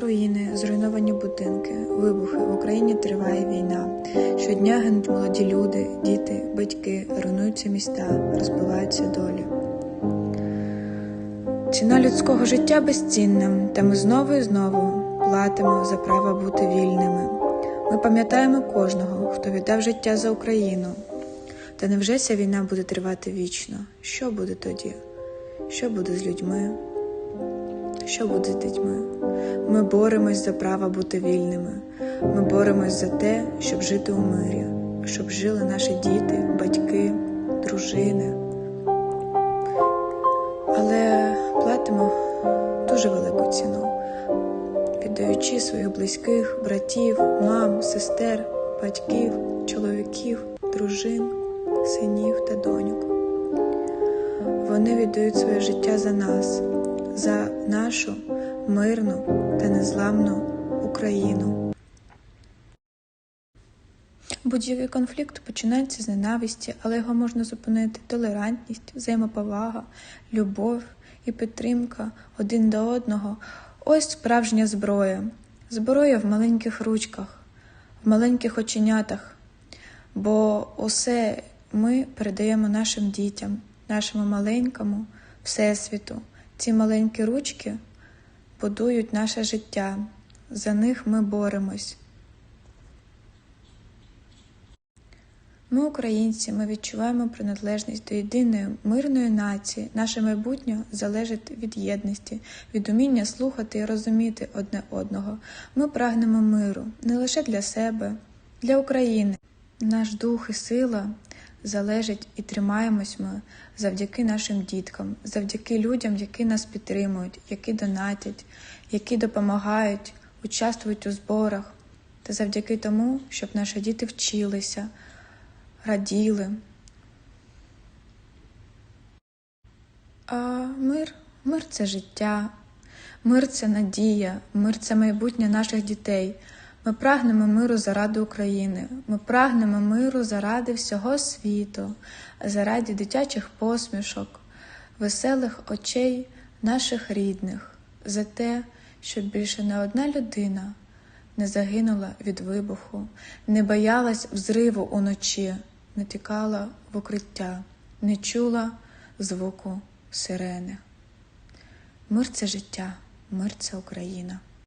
Руїни, зруйновані будинки, вибухи. В Україні триває війна. Щодня гинуть молоді люди, діти, батьки, руйнуються міста, розбиваються долі. Ціна людського життя безцінна, та ми знову і знову платимо за право бути вільними. Ми пам'ятаємо кожного, хто віддав життя за Україну. Та невже ця війна буде тривати вічно? Що буде тоді? Що буде з людьми? Що буде з дітьми? Ми боремось за право бути вільними. Ми боремось за те, щоб жити у мирі, щоб жили наші діти, батьки, дружини. Але платимо дуже велику ціну, віддаючи своїх близьких, братів, мам, сестер, батьків, чоловіків, дружин, синів та доньок. Вони віддають своє життя за нас, за нашу мирну та незламну Україну. Будь-який конфлікт починається з ненависті, але його можна зупинити толерантність, взаємоповага, любов і підтримка один до одного. Ось справжня зброя. Зброя в маленьких ручках, в маленьких оченятах. Бо усе ми передаємо нашим дітям, нашому маленькому всесвіту. Ці маленькі ручки будують наше життя. За них ми боремось. Ми, українці, ми відчуваємо приналежність до єдиної мирної нації. Наше майбутнє залежить від єдності, від уміння слухати і розуміти одне одного. Ми прагнемо миру не лише для себе, для України. Наш дух і сила залежить і тримаємось ми завдяки нашим діткам, завдяки людям, які нас підтримують, які донатять, які допомагають, участвують у зборах, та завдяки тому, щоб наші діти вчилися раділи. А мир, мир це життя, мир це надія, мир це майбутнє наших дітей. Ми прагнемо миру заради України. Ми прагнемо миру заради всього світу, заради дитячих посмішок, веселих очей наших рідних, за те, щоб більше не одна людина не загинула від вибуху, не боялась взриву уночі, не тікала в укриття, не чула звуку сирени. Мир це життя, мир це Україна.